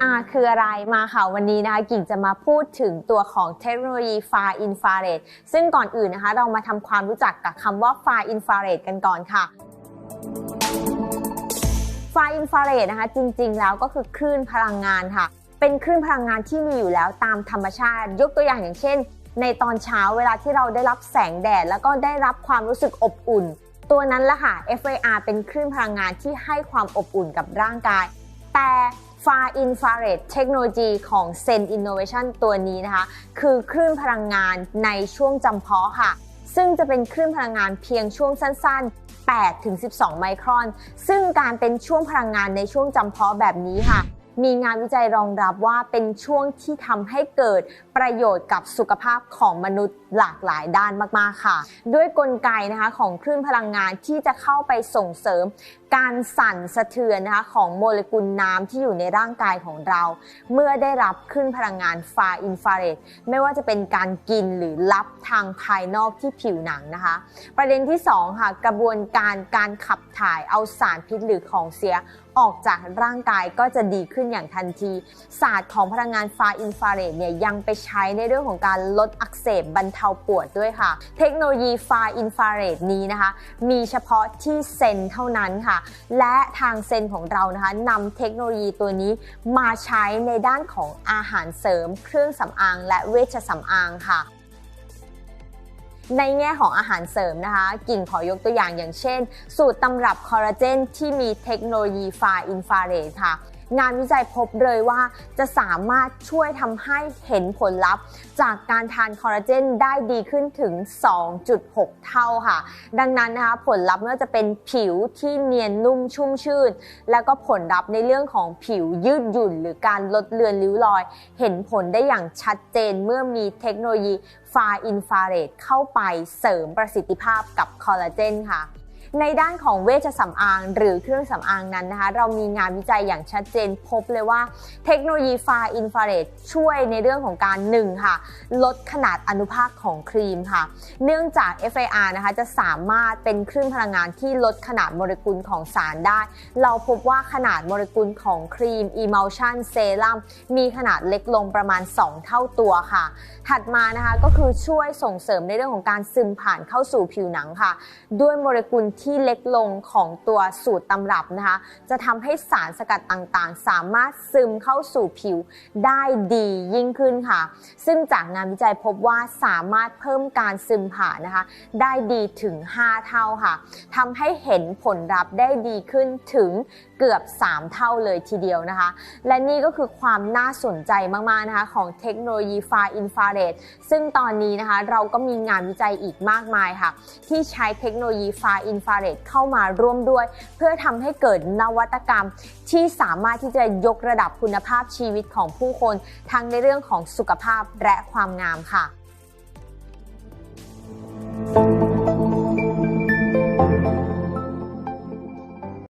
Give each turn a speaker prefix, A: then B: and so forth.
A: FAR คืออะไรมาค่ะวันนี้นะคะกิ่งจะมาพูดถึงตัวของเทคโนโลยี Far Infrared ซึ่งก่อนอื่นนะคะเรามาทำความรู้จักกับคำว่า Far Infrared กันก่อนค่ะ Far Infrared นะคะจริงๆ แล้วก็คือคลื่นพลังงานค่ะ เป็นคลื่นพลังงานที่มีอยู่แล้วตามธรรมชาติ ยกตัวอย่างอย่างเช่น ในตอนเช้าเวลาที่เราได้รับแสงแดด แล้วก็ได้รับความรู้สึกอบอุ่น ตัวนั้นแหละค่ะ FAR เป็นคลื่นพลังงานที่ให้ความอบอุ่นกับร่างกาย แต่ Far Infrared Technology ของ Zen Innovation ตัวนี้นะคะ คือคลื่นพลังงานในช่วงจำเพาะค่ะ ซึ่งจะเป็นคลื่นพลังงานเพียงช่วงสั้น ๆ8ถึง12 ไมครอน ซึ่งการเป็นช่วงพลังงานในช่วงจำเพาะแบบนี้ค่ะ มีงานวิจัยรองรับว่าเป็นช่วงที่ทำให้เกิดประโยชน์กับสุขภาพของมนุษย์หลากหลายด้านมากๆค่ะ ด้วยกลไกนะคะของคลื่นพลังงานที่จะเข้าไปส่งเสริมการสั่นสะเทือนนะคะของโมเลกุลน้ำที่อยู่ในร่างกายของเรา เมื่อได้รับคลื่นพลังงานฟาอินฟราเรดไม่ว่าจะเป็นการกินหรือรับทางภายนอกที่ผิวหนังนะคะ ประเด็นที่2ค่ะกระบวนการการขับถ่ายเอาสารพิษหรือของเสียออกจากร่างกายก็จะดีขึ้นอย่างทันที ศาสตร์ของพลังงานฟาอินฟราเรดเนี่ยยังไปใช้ในเรื่องของการลดอักเสบบรรเทาปวดด้วยค่ะ เทคโนโลยีฟาอินฟราเรดนี้นะคะ มีเฉพาะที่เซนเท่านั้นค่ะ และทางเซนของเรานะคะนำเทคโนโลยีตัวนี้มาใช้ในด้านของอาหารเสริม เครื่องสำอาง และเวชสำอางค่ะ ในแง่ของอาหารเสริมนะคะ กิ่งขอยกตัวอย่างอย่างเช่น สูตรตำรับคอลลาเจนที่มีเทคโนโลยีฟาอินฟราเรดค่ะ งานวิจัยพบเลยว่าจะสามารถช่วยทำให้เห็นผลลัพธ์ จากการทานคอลลาเจนได้ดีขึ้นถึง 2.6 เท่าค่ะ ดังนั้นนะคะผลลัพธ์ไม่ว่าจะเป็นผิวที่เนียนนุ่มชุ่มชื่น แล้วก็ผลลัพธ์ในเรื่องของผิวยืดหยุ่น หรือการลดเลือนริ้วรอย เห็นผลได้อย่างชัดเจนเมื่อมีเทคโนโลยีฟาอินฟราเรดเข้าไปเสริมประสิทธิภาพกับคอลลาเจนค่ะ ในด้านของเวชสำอาง หรือเครื่องสำอางนั้นนะคะ เรามีงานวิจัยอย่างชัดเจนพบเลยว่า เทคโนโลยีฟาอินฟราเรดช่วยในเรื่องของการหนึ่งค่ะ ลดขนาดอนุภาคของครีมค่ะ เนื่องจาก FAR นะคะจะสามารถเป็นคลื่นพลังงานที่ลดขนาดโมเลกุลของสารได้ เราพบว่าขนาดโมเลกุลของครีม Emulsion Serum มีขนาดเล็กลงประมาณ 2 เท่าตัวค่ะ ถัดมานะคะก็คือช่วยส่งเสริมในเรื่องของการซึมผ่านเข้าสู่ผิวหนังค่ะ ด้วยโมเลกุลที่เล็กลงของตัวสูตรตำรับนะคะ จะทำให้สารสกัดต่างๆ สามารถซึมเข้าสู่ผิวได้ดียิ่งขึ้นค่ะ ซึ่งจากงานวิจัยพบว่าสามารถเพิ่มการซึมผ่านนะคะ ได้ดีถึง 5 เท่าค่ะทำให้เห็นผลลัพธ์ได้ดีขึ้นถึงเกือบ 3 เท่าเลยทีเดียวนะคะ และนี่ก็คือความน่าสนใจมากๆนะคะของเทคโนโลยีฟาอินฟราเรดซึ่งตอนนี้นะคะเราก็มีงานวิจัยอีกมากมายค่ะ ที่ใช้เทคโนโลยีฟาอินฟราเรดเข้ามาร่วมด้วย เพื่อทำให้เกิดนวัตกรรม ที่สามารถที่จะยกระดับคุณภาพชีวิตของผู้คน ทั้งในเรื่องของสุขภาพและความงามค่ะ